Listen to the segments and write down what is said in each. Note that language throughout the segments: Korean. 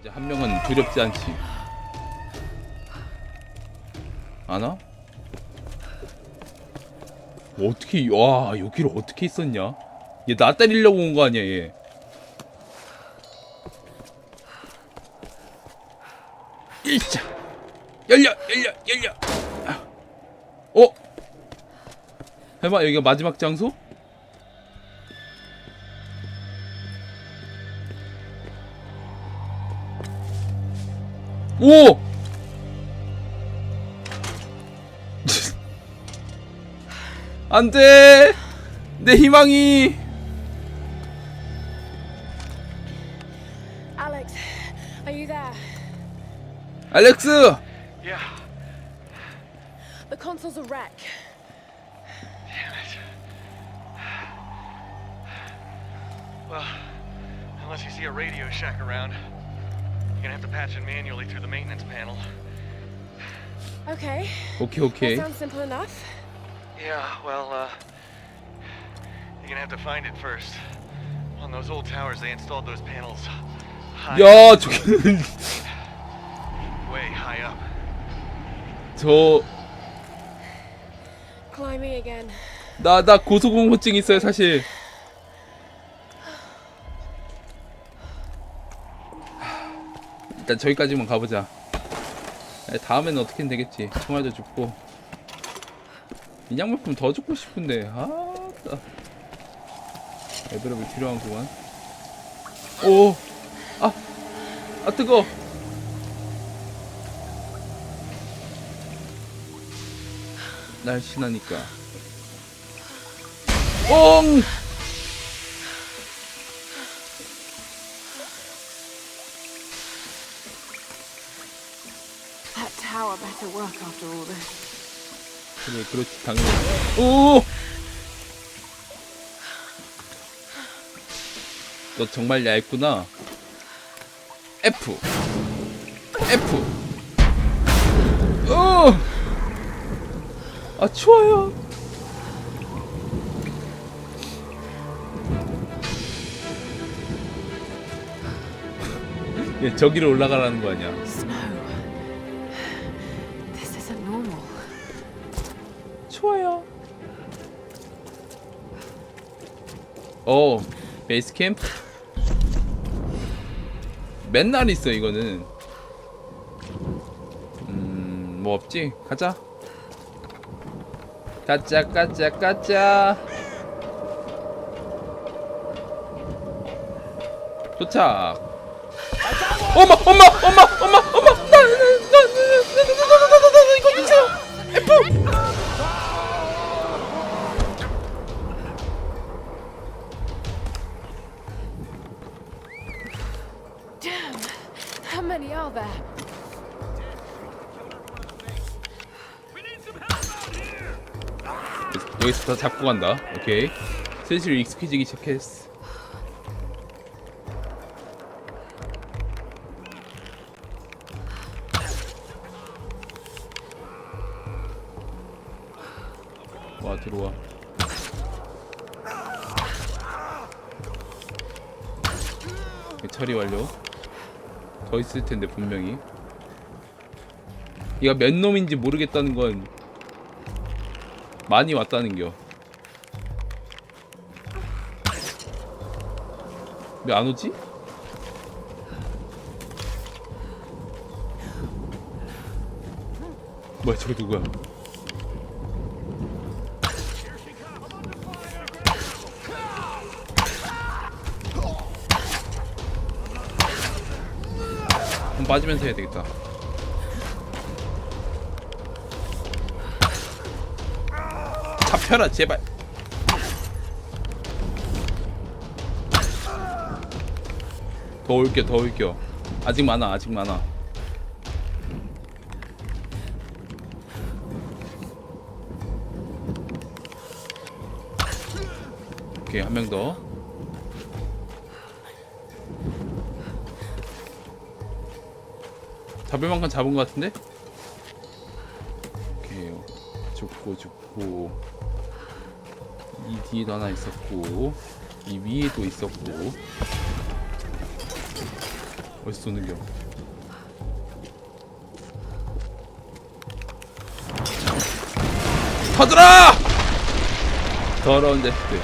이제 한 명은 두렵지 않지. 아나? 어떻게 와 여기를 어떻게 있었냐? 얘 나 때리려고 온 거 아니야 얘? 일자 열려 열려 열려. 아. 어? 해봐 여기가 마지막 장소? 오! 안 돼! 내 희망이! Alex, are you there? 알렉스! Yeah, The console's a wreck. damn it. Well, unless you see a Radio Shack around, you're gonna have to patch it manually through the maintenance panel. Okay, 오케이, that 오케이. sounds simple enough. Yeah, well, uh, you're gonna have to find it first. On those old towers, they installed those panels high, 야, 저기는, way high up. 저, Climbing again. 나, 나 고소공포증 있어요, 사실. 일단 저기까지만 가보자. 아니, 다음에는 어떻게든 되겠지. 총알도 죽고. 인양물품 더 죽고 싶은데, 아, 따. 레벨업이 필요한구만. 오! 아! 아, 뜨거! 날씬하니까. 뻥! Better work. 그래, 그렇지, 당연히. 오! 너 정말 얇구나. F. F. 어! 아, 추워요. 얘 저기로 올라가라는 거 아니야. 어 베이스 캠프 맨날 있어 이거는 음뭐 없지 가자 가자 가자 가자 도착 엄마 엄마 엄마 엄마 엄마 나나나나나나 이거 주세요 How many are there? 여기서 다 잡고 간다. 오케이. 슬슬 익숙해지기 시작했어. 와 들어와. 처리 완료. 더 있을 텐데 분명히. 얘가 몇 놈인지 모르겠다는 건 많이 왔다는겨. 왜 안 오지? 뭐야 저거 누구야? 빠지면서 해야 되겠다. 잡혀라 제발. 더 올겨 더 올겨. 아직 많아 아직 많아. 오케이 한 명 더. 잡을 만큼 잡은 것 같은데? 오케이 죽고 죽고. 이 뒤에도 하나 있었고 이 위에도 있었고. 어디서 쏘는겨? 터들어! 더러운 자식들.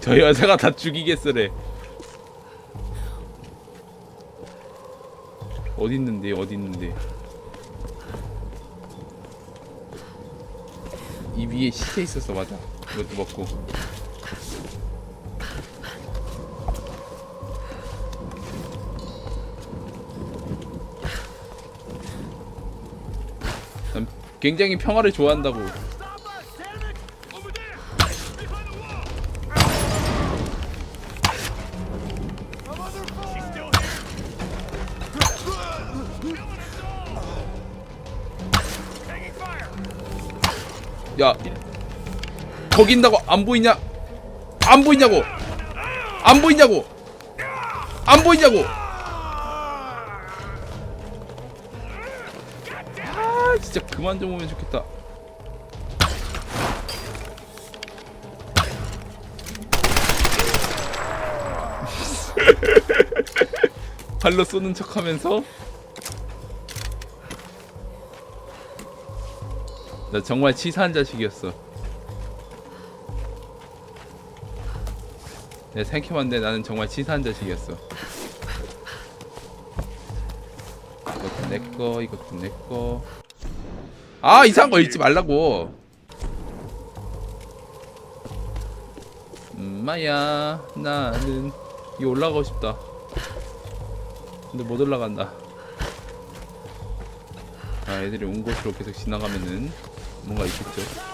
저 여자가 다 죽이겠으래 어디 있는데 어디 있는데? 이 위에 시체 있었어 맞아. 이것도 먹고. 난 굉장히 평화를 좋아한다고 거기 있다고 안 보이냐? 안 보이냐고? 안 보이냐고? 안 보이냐고? 아 진짜 그만 좀 오면 좋겠다. 발로 쏘는 척하면서? 나 정말 치사한 자식이었어. 내가 생각해봤는데 나는 정말 치사한 자식이었어. 이것도 내 거, 이것도 내 거. 아 이상한 거 읽지 말라고. 엄마야, 나는 이 올라가고 싶다. 근데 못 올라간다. 아, 애들이 온 곳으로 계속 지나가면은 뭔가 있겠죠.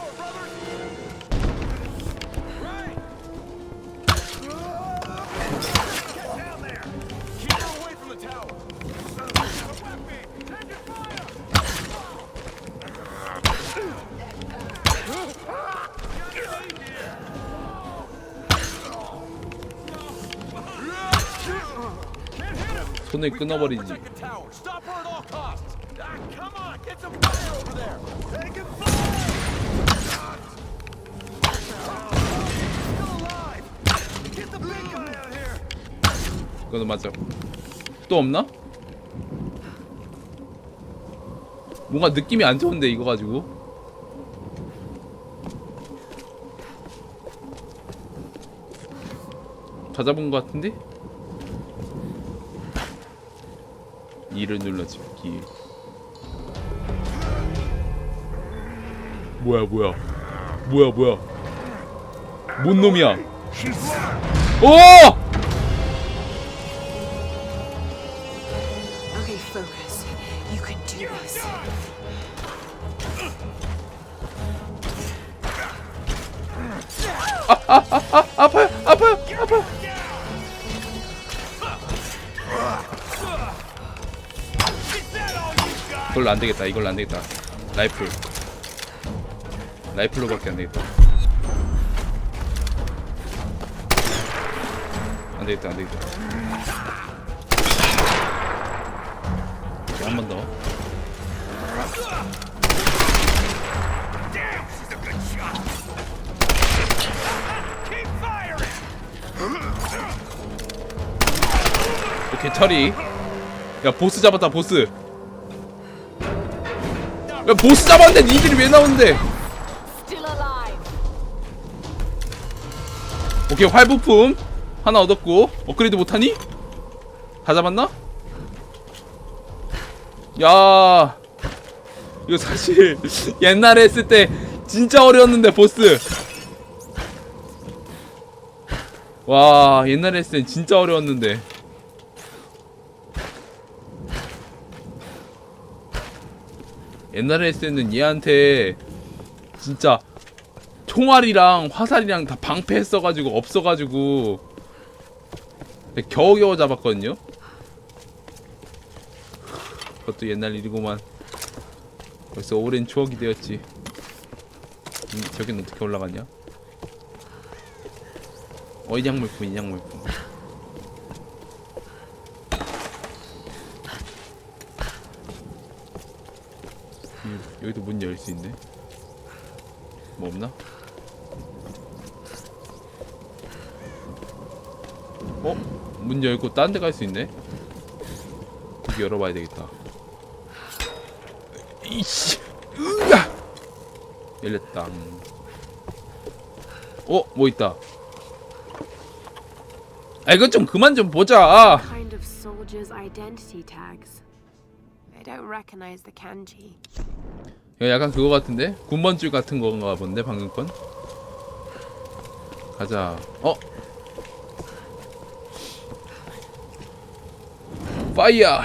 Guy out here. 그거는 맞아. 또 없나? 뭔가 느낌이 안 좋은데 이거 가지고. 다 잡은 것 같은데? 이를 눌러 집기. 뭐야 뭐야 뭐야 뭐야 뭔 놈이야? 오! 이걸로 안 되겠다. 이걸로 안 되겠다. 라이플. 라이플로밖에 안 되겠다. 안 되겠다 안 되겠다. 한 번 더. 오케이. 처리 야 보스 잡았다 보스 야 보스 잡았는데 니들이 왜 나오는데. 오케이 활부품 하나 얻었고 업그레이드 못하니? 다 잡았나? 야 이거 사실 옛날에 했을 때 진짜 어려웠는데 보스 와 옛날에 했을 땐 진짜 어려웠는데 옛날에 했을 때는 얘한테 진짜 총알이랑 화살이랑 다 방패했어가지고 없어가지고 겨우겨우 잡았거든요. 그것도 옛날 일이고만 벌써 오랜 추억이 되었지. 음, 저긴 어떻게 올라가냐? 어 인양 물품 인양 물품. 여기도 문 열 수 있네. 뭐 없나? 어? 문 열고 딴 데 갈 수 있네? 여기 열어봐야 되겠다. 이씨, 으야, 열렸다. 어, 뭐 있다. 아, 이거 좀 그만 좀 보자. kanji. 이거 약간 그거 같은데? 군번줄 같은 건가 본데 방금 건? 가자. 어? 파이어!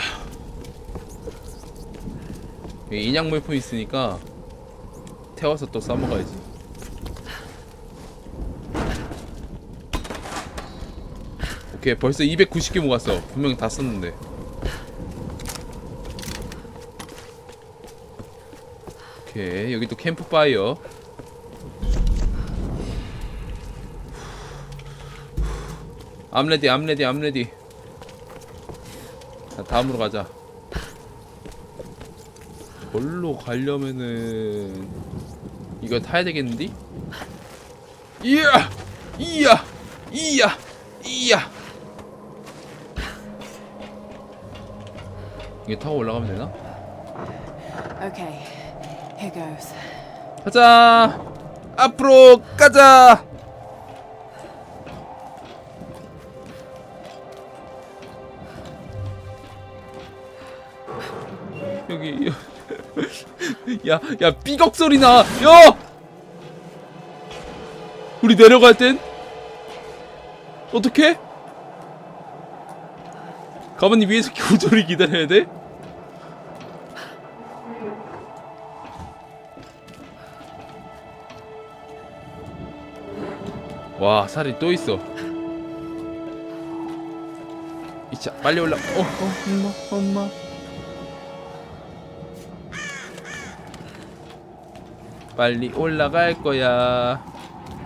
여기 인양 물품 있으니까 태워서 또 싸먹어야지. 오케이 벌써 290개 모았어. 분명히 다 썼는데. 오케이. 여기 또 캠프파이어. 암레디 암레디 암레디 자 다음으로 가자. 뭘로 가려면은 이거 타야 되겠는데? 이야! 이야! 이야! 이야! 이게 타고 올라가면 되나? Okay, 가자. 앞으로 가자. 여기 야 야 삐걱 소리 나 야 우리 내려갈 땐? 어떻게 가만히 위에서 교조를 기다려야 돼? 와 살이 또 있어. 이차 빨리 올라. 어, 어 엄마 엄마. 빨리 올라갈 거야.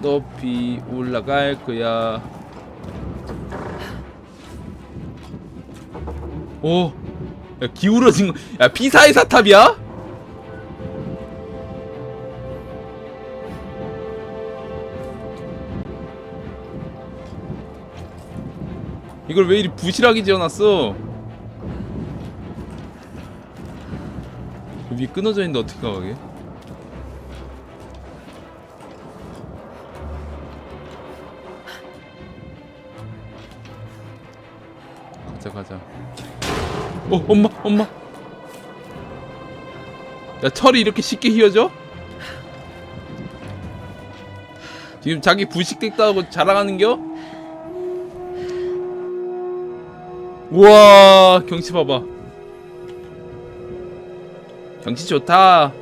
높이 올라갈 거야. 오 야, 기울어진 거 야 피사의 사탑이야? 이걸 왜 이리 부실하게 지어놨어? 위 끊어져 있는데 어떻게 가게? 가자 가자. 어 엄마 엄마. 야 철이 이렇게 쉽게 휘어져? 지금 자기 부식됐다고 자랑하는겨? 우와 경치 봐봐 경치 좋다?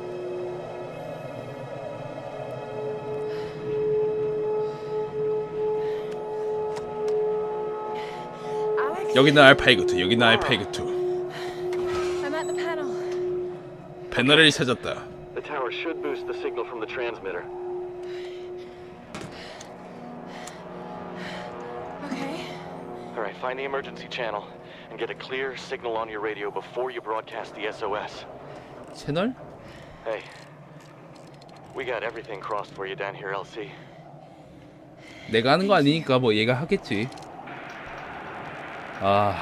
여기는 알파 이그투 여기는 알파 이그투 I'm at the panel. 패널을 찾았다 The tower should boost the signal from the transmitter. Okay. All right, find the emergency channel and get a clear signal on your radio before you broadcast the SOS. 채널? Hey, we got everything crossed for you down here, LC. 내가 하는 거 아니니까 뭐 얘가 하겠지 아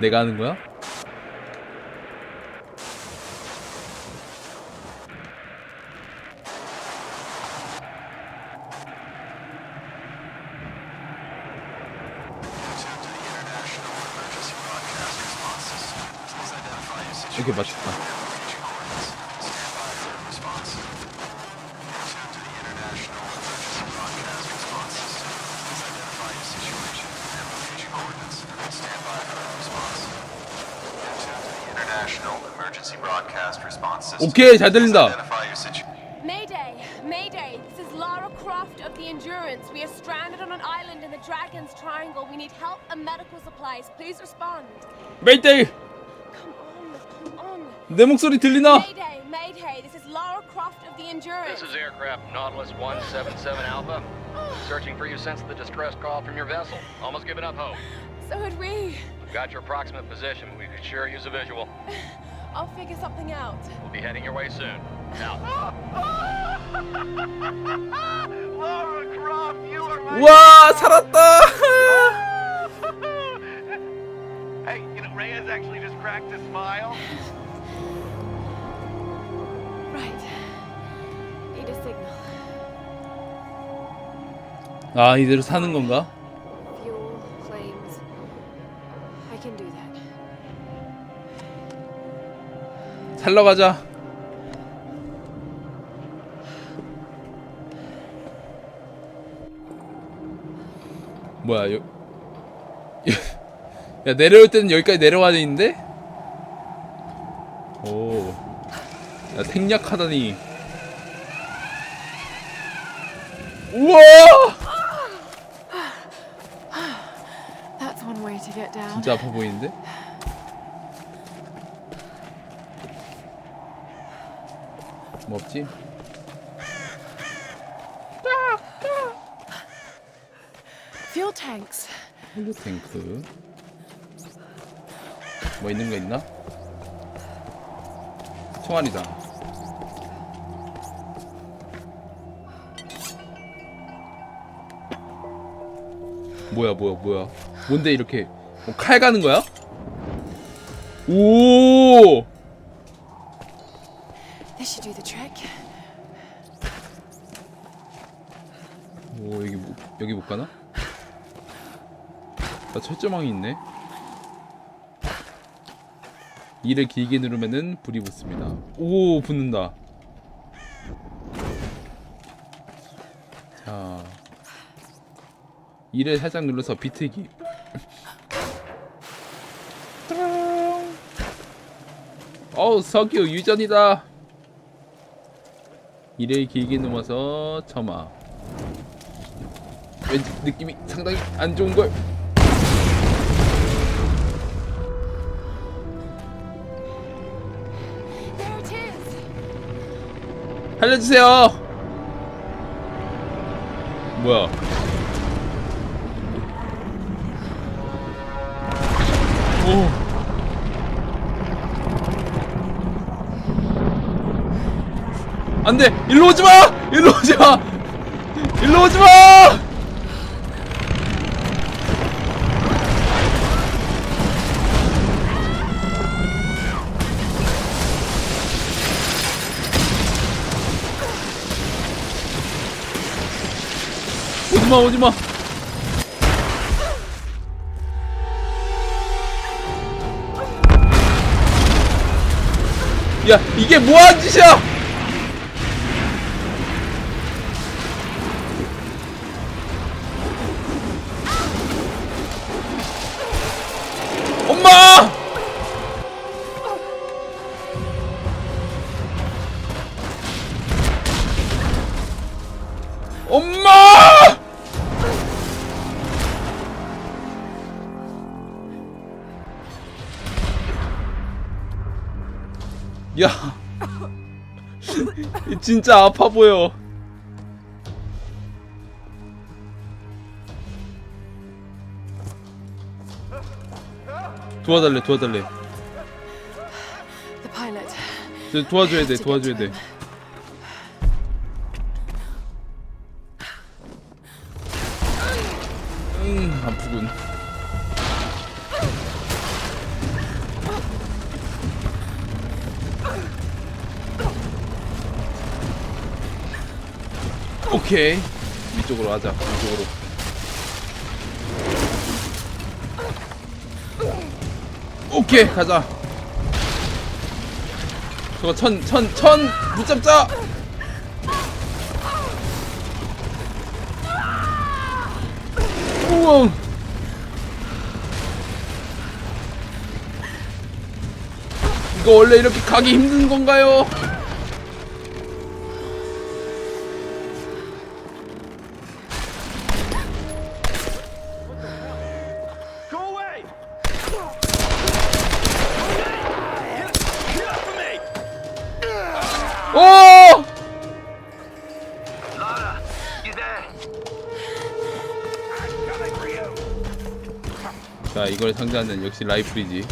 내가 하는 거야? 이렇게 맞췄다 International Emergency Broadcast Response System. 오케이 잘 들린다 Identify your situation. Mayday! Mayday! This is Lara Croft of the Endurance. We are stranded on an island in the Dragon's Triangle. We need help and medical supplies. Please respond. 메 내 목소리 들리나? Mayday! Mayday! This is Lara Croft of the Endurance. This is aircraft Nautilus 177 Alpha. Searching for you since the distress call from your vessel. Almost given up hope. So had we. Got your approximate position. We could sure use a visual. I'll figure something out. We'll be heading your way soon. Out. Lara Croft, you are my. 와 살았다 back to smile? Right. Need a signal. 아 이대로 사는 건가? 살러 가자. 뭐야, 여... 야, 내려올 때는 여기까지 내려와야 되는데? 오. 야, 생략하다니. 우와! That's one way to get down. 진짜 아파 보이는데? 뭐 없지? Fuel tanks. 헬로 탱크. 뭐 있는 거 있나? 총알이다. 뭐야 뭐야 뭐야? 뭔데 이렇게 뭐 칼 가는 거야? 오! 오 여기 못, 여기 못 가나? 나 철조망이 있네. 이를 길게 누르면은 불이 붙습니다. 오 붙는다. 자, 이를 살짝 눌러서 비트기. 어우 석유 유전이다. 이를 길게 누워서 점화. 왠지 느낌이 상당히 안 좋은 걸. There it is! 알려주세요. 뭐야? 오. 안 돼, 일로 오지 마, 일로 오지 마, 일로 오지 마. 오지 마, 오지 마. 야, 이게 뭐하는 짓이야? 진짜 아파 보여. 도와달래, 도와달래. 저 도와줘야 돼, 도와줘야 돼. 음, 아프군. 오케이. 위쪽으로 하자. 위쪽으로. 오케이, 가자. 저거 천, 천, 천! 붙잡자! 우와! 이거 원래 이렇게 가기 힘든 건가요? 이걸 상대하는 역시 라이플이지.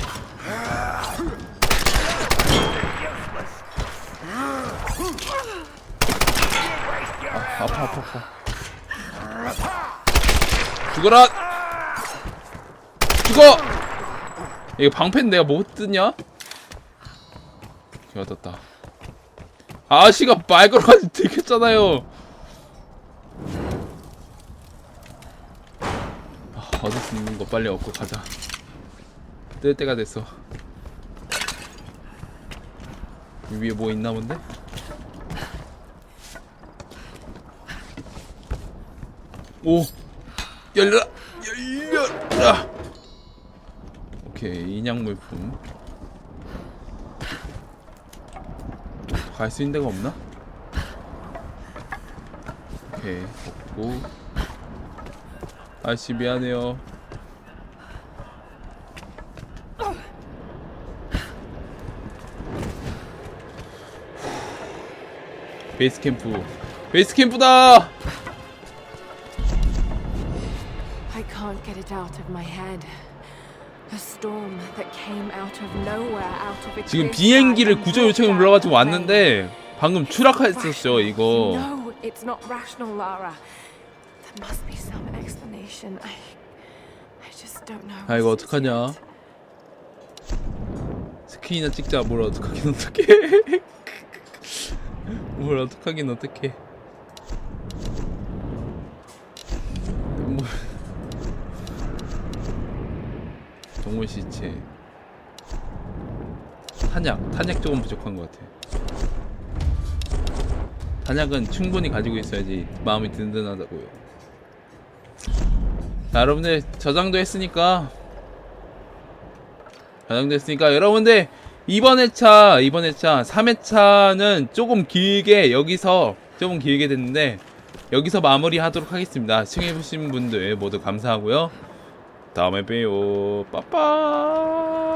아, 아파, 아파, 아파. 죽어라! 죽어! 이거 방패는 내가 못 뜨냐? 떴다 아씨가 말 걸어가지고 들켰잖아요 아, 얻을 수 있는 거 빨리 얻고 가자. 뜰 때가 됐어. 이 위에 뭐 있나 본데? 오! 열려 열려라! 오케이 인양 물품. 갈 수 있는 데가 없나? 오케이 없고. 아씨 미안해요 베이스 캠프 베이스 캠프다 I can't get it out of my head. A storm that came out of nowhere, out of a 지금 비행기를 구조 요청이 올라가지고. 왔는데 방금 추락했었죠 이거 No, it's not rational, Lara. There must be some explanation. I, I just don't know. 아 이거 어떡하냐. 스크린이나 찍자 뭘 어떡하긴 어떡해 뭘 어떡하긴 어떡해. 뭐 동물 시체. 탄약. 탄약 조금 부족한 것 같아. 탄약은 충분히 가지고 있어야지 마음이 든든하다고요. 자 여러분들 저장도 했으니까. 저장됐으니까 여러분들 이번 회차 이번 회차 3회차는 조금 길게 여기서 조금 길게 됐는데 여기서 마무리하도록 하겠습니다. 시청해주신 분들 모두 감사하고요. 다음에 봬요. 빠빠